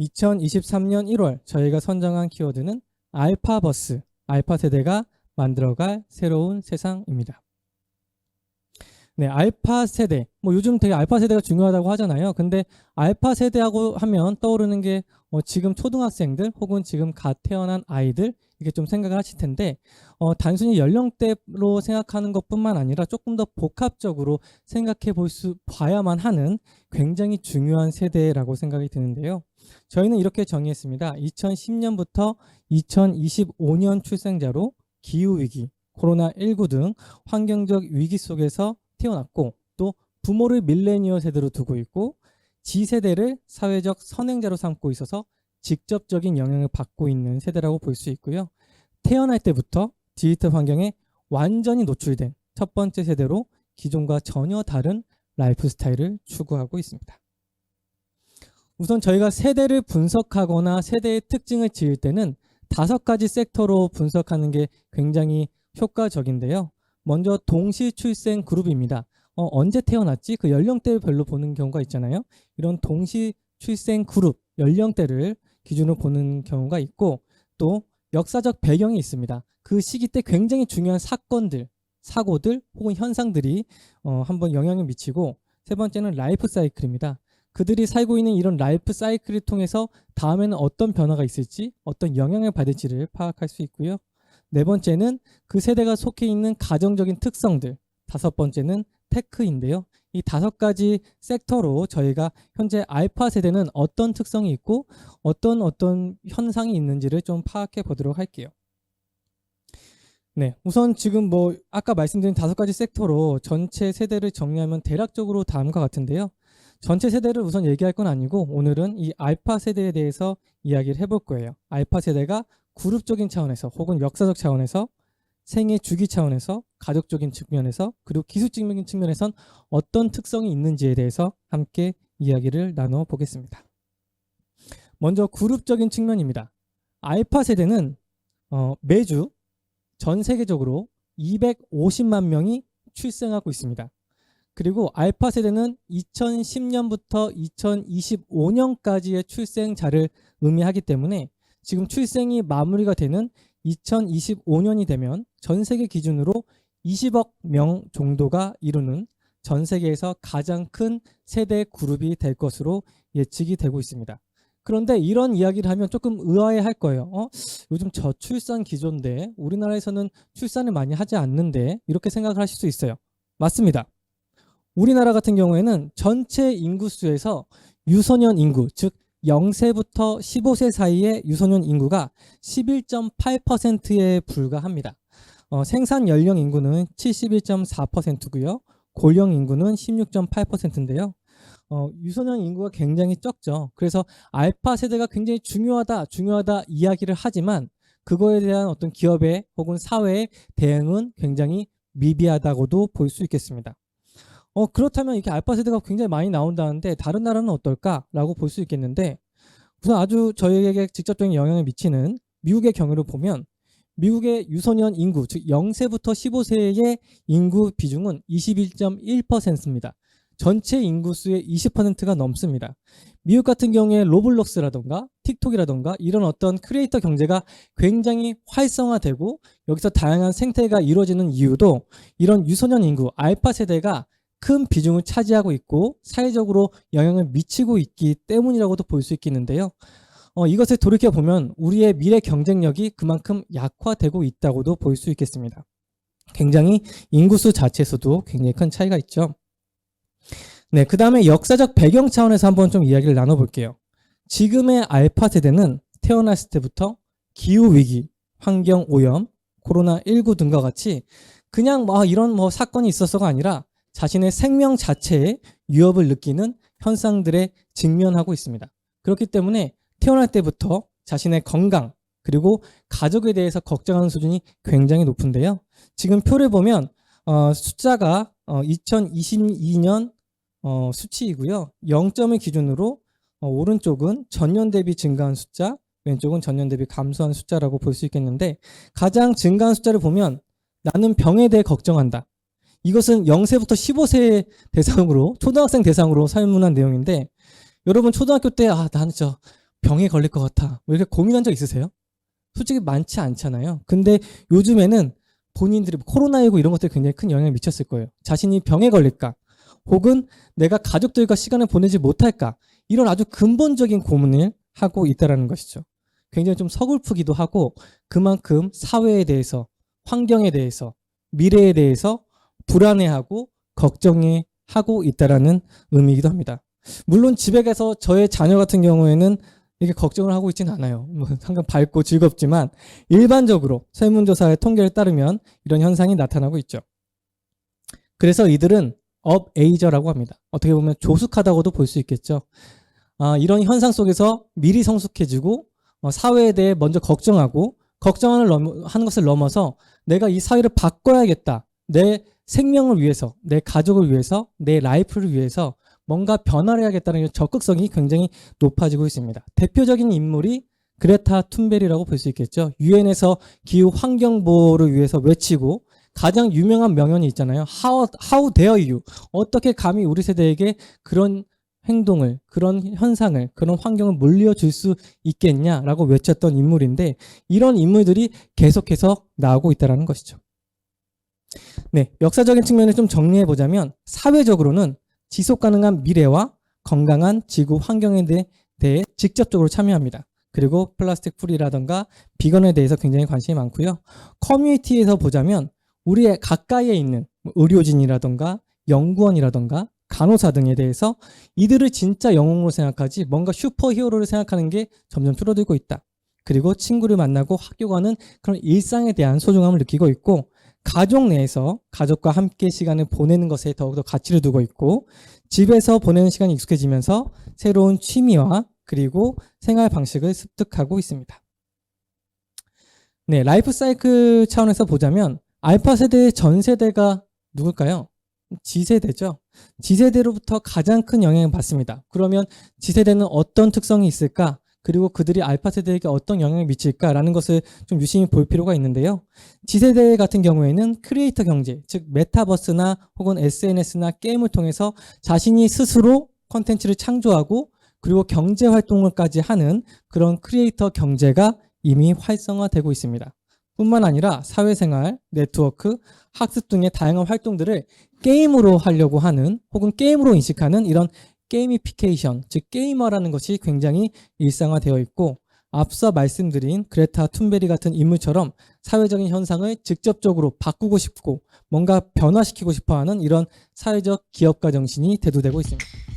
2023년 1월 저희가 선정한 키워드는 알파버스, 알파 세대가 만들어갈 새로운 세상입니다. 네, 알파 세대. 뭐 요즘 되게 알파 세대가 중요하다고 하잖아요. 근데 알파 세대하고 하면 떠오르는 게 어, 지금 초등학생들 혹은 지금 갓 태어난 아이들 이렇게 좀 생각을 하실 텐데 어, 단순히 연령대로 생각하는 것뿐만 아니라 조금 더 복합적으로 생각해 볼 수 봐야만 하는 굉장히 중요한 세대라고 생각이 드는데요. 저희는 이렇게 정의했습니다. 2010년부터 2025년 출생자로 기후 위기, 코로나 19 등 환경적 위기 속에서 태어났고 또 부모를 밀레니어 세대로 두고 있고 G세대를 사회적 선행자로 삼고 있어서 직접적인 영향을 받고 있는 세대라고 볼 수 있고요. 태어날 때부터 디지털 환경에 완전히 노출된 첫 번째 세대로 기존과 전혀 다른 라이프 스타일을 추구하고 있습니다. 우선 저희가 세대를 분석하거나 세대의 특징을 지을 때는 다섯 가지 섹터로 분석하는 게 굉장히 효과적인데요. 먼저 동시 출생 그룹입니다. 어, 언제 태어났지? 그 연령대별로 보는 경우가 있잖아요. 이런 동시 출생 그룹 연령대를 기준으로 보는 경우가 있고 또 역사적 배경이 있습니다. 그 시기 때 굉장히 중요한 사건들, 사고들 혹은 현상들이 어, 한번 영향을 미치고 세 번째는 라이프 사이클입니다. 그들이 살고 있는 이런 라이프 사이클을 통해서 다음에는 어떤 변화가 있을지 어떤 영향을 받을지를 파악할 수 있고요. 네 번째는 그 세대가 속해 있는 가정적인 특성들. 다섯 번째는 테크인데요. 이 다섯 가지 섹터로 저희가 현재 알파 세대는 어떤 특성이 있고 어떤 어떤 현상이 있는지를 좀 파악해 보도록 할게요. 네, 우선 지금 뭐 아까 말씀드린 다섯 가지 섹터로 전체 세대를 정리하면 대략적으로 다음과 같은데요. 전체 세대를 우선 얘기할 건 아니고 오늘은 이 알파 세대에 대해서 이야기를 해볼 거예요. 알파 세대가 그룹적인 차원에서 혹은 역사적 차원에서 생애 주기 차원에서 가족적인 측면에서 그리고 기술적인 측면에선 어떤 특성이 있는지에 대해서 함께 이야기를 나눠 보겠습니다. 먼저 그룹적인 측면입니다. 알파 세대는 어, 매주 전 세계적으로 250만 명이 출생하고 있습니다. 그리고 알파 세대는 2010년부터 2025년까지의 출생자를 의미하기 때문에 지금 출생이 마무리가 되는 2025년이 되면 전 세계 기준으로 20억 명 정도가 이루는 전 세계에서 가장 큰 세대 그룹이 될 것으로 예측이 되고 있습니다. 그런데 이런 이야기를 하면 조금 의아해 할 거예요. 어? 요즘 저출산 기조인데 우리나라에서는 출산을 많이 하지 않는데 이렇게 생각을 하실 수 있어요. 맞습니다. 우리나라 같은 경우에는 전체 인구수에서 유소년 인구, 즉 0세부터 15세 사이의 유소년 인구가 11.8%에 불과합니다. 어, 생산 연령 인구는 71.4%고요. 고령 인구는 16.8%인데요. 어, 유소년 인구가 굉장히 적죠. 그래서 알파 세대가 굉장히 중요하다, 중요하다 이야기를 하지만 그거에 대한 어떤 기업의 혹은 사회의 대응은 굉장히 미비하다고도 볼 수 있겠습니다. 어, 그렇다면 이렇게 알파 세대가 굉장히 많이 나온다는데 다른 나라는 어떨까라고 볼 수 있겠는데 우선 아주 저희에게 직접적인 영향을 미치는 미국의 경우를 보면 미국의 유소년 인구, 즉 0세부터 15세의 인구 비중은 21.1%입니다. 전체 인구수의 20%가 넘습니다. 미국 같은 경우에 로블록스라던가 틱톡이라던가 이런 어떤 크리에이터 경제가 굉장히 활성화되고 여기서 다양한 생태가 이루어지는 이유도 이런 유소년 인구, 알파 세대가 큰 비중을 차지하고 있고 사회적으로 영향을 미치고 있기 때문이라고도 볼 수 있겠는데요. 어, 이것을 돌이켜 보면 우리의 미래 경쟁력이 그만큼 약화되고 있다고도 볼 수 있겠습니다. 굉장히 인구수 자체에서도 굉장히 큰 차이가 있죠. 네, 그 다음에 역사적 배경 차원에서 한번 좀 이야기를 나눠볼게요. 지금의 알파 세대는 태어났을 때부터 기후 위기, 환경 오염, 코로나 19 등과 같이 그냥 뭐 이런 뭐 사건이 있어서가 아니라 자신의 생명 자체에 위협을 느끼는 현상들에 직면하고 있습니다. 그렇기 때문에 태어날 때부터 자신의 건강 그리고 가족에 대해서 걱정하는 수준이 굉장히 높은데요. 지금 표를 보면 어, 숫자가 어, 2022년 어, 수치이고요. 0점을 기준으로 어, 오른쪽은 전년 대비 증가한 숫자, 왼쪽은 전년 대비 감소한 숫자라고 볼 수 있겠는데 가장 증가한 숫자를 보면 나는 병에 대해 걱정한다. 이것은 0세부터 15세 대상으로 초등학생 대상으로 설문한 내용인데 여러분 초등학교 때 아 나는 저 병에 걸릴 것 같아. 뭐 이렇게 고민한 적 있으세요? 솔직히 많지 않잖아요. 근데 요즘에는 본인들이 뭐 코로나19 이런 것들이 굉장히 큰 영향을 미쳤을 거예요. 자신이 병에 걸릴까? 혹은 내가 가족들과 시간을 보내지 못할까? 이런 아주 근본적인 고민을 하고 있다라는 것이죠. 굉장히 좀 서글프기도 하고 그만큼 사회에 대해서, 환경에 대해서, 미래에 대해서 불안해하고 걱정해 하고 있다라는 의미이기도 합니다. 물론 집에 가서 저의 자녀 같은 경우에는 이렇게 걱정을 하고 있지는 않아요. 뭐 항상 밝고 즐겁지만 일반적으로 설문조사의 통계를 따르면 이런 현상이 나타나고 있죠. 그래서 이들은 업에이저라고 합니다. 어떻게 보면 조숙하다고도 볼 수 있겠죠. 아, 이런 현상 속에서 미리 성숙해지고 어, 사회에 대해 먼저 걱정하고 걱정하는 것을 넘어서 내가 이 사회를 바꿔야겠다. 내 생명을 위해서, 내 가족을 위해서, 내 라이프를 위해서 뭔가 변화를 해야겠다는 적극성이 굉장히 높아지고 있습니다. 대표적인 인물이 그레타 툰베리라고 볼 수 있겠죠. 유엔에서 기후 환경 보호를 위해서 외치고 가장 유명한 명언이 있잖아요. How, how dare you? 어떻게 감히 우리 세대에게 그런 행동을, 그런 현상을, 그런 환경을 물려줄 수 있겠냐라고 외쳤던 인물인데 이런 인물들이 계속해서 나오고 있다는 것이죠. 네, 역사적인 측면을 좀 정리해 보자면 사회적으로는 지속 가능한 미래와 건강한 지구 환경에 대- 대해 직접적으로 참여합니다. 그리고 플라스틱 프리라던가 비건에 대해서 굉장히 관심이 많고요. 커뮤니티에서 보자면 우리의 가까이에 있는 뭐 의료진이라던가 연구원이라던가 간호사 등에 대해서 이들을 진짜 영웅으로 생각하지 뭔가 슈퍼 히어로를 생각하는 게 점점 줄어들고 있다. 그리고 친구를 만나고 학교 가는 그런 일상에 대한 소중함을 느끼고 있고 가족 내에서 가족과 함께 시간을 보내는 것에 더욱더 가치를 두고 있고 집에서 보내는 시간이 익숙해지면서 새로운 취미와 그리고 생활 방식을 습득하고 있습니다. 네, 라이프 사이클 차원에서 보자면 알파 세대의 전 세대가 누굴까요? G세대죠. G세대로부터 가장 큰 영향을 받습니다. 그러면 G세대는 어떤 특성이 있을까? 그리고 그들이 알파 세대에게 어떤 영향을 미칠까라는 것을 좀 유심히 볼 필요가 있는데요. G세대 같은 경우에는 크리에이터 경제, 즉 메타버스나 혹은 SNS나 게임을 통해서 자신이 스스로 콘텐츠를 창조하고 그리고 경제 활동을까지 하는 그런 크리에이터 경제가 이미 활성화되고 있습니다. 뿐만 아니라 사회생활, 네트워크, 학습 등의 다양한 활동들을 게임으로 하려고 하는 혹은 게임으로 인식하는 이런 게이미피케이션, 즉 게이머라는 것이 굉장히 일상화되어 있고 앞서 말씀드린 그레타 툰베리 같은 인물처럼 사회적인 현상을 직접적으로 바꾸고 싶고 뭔가 변화시키고 싶어 하는 이런 사회적 기업가 정신이 대두되고 있습니다.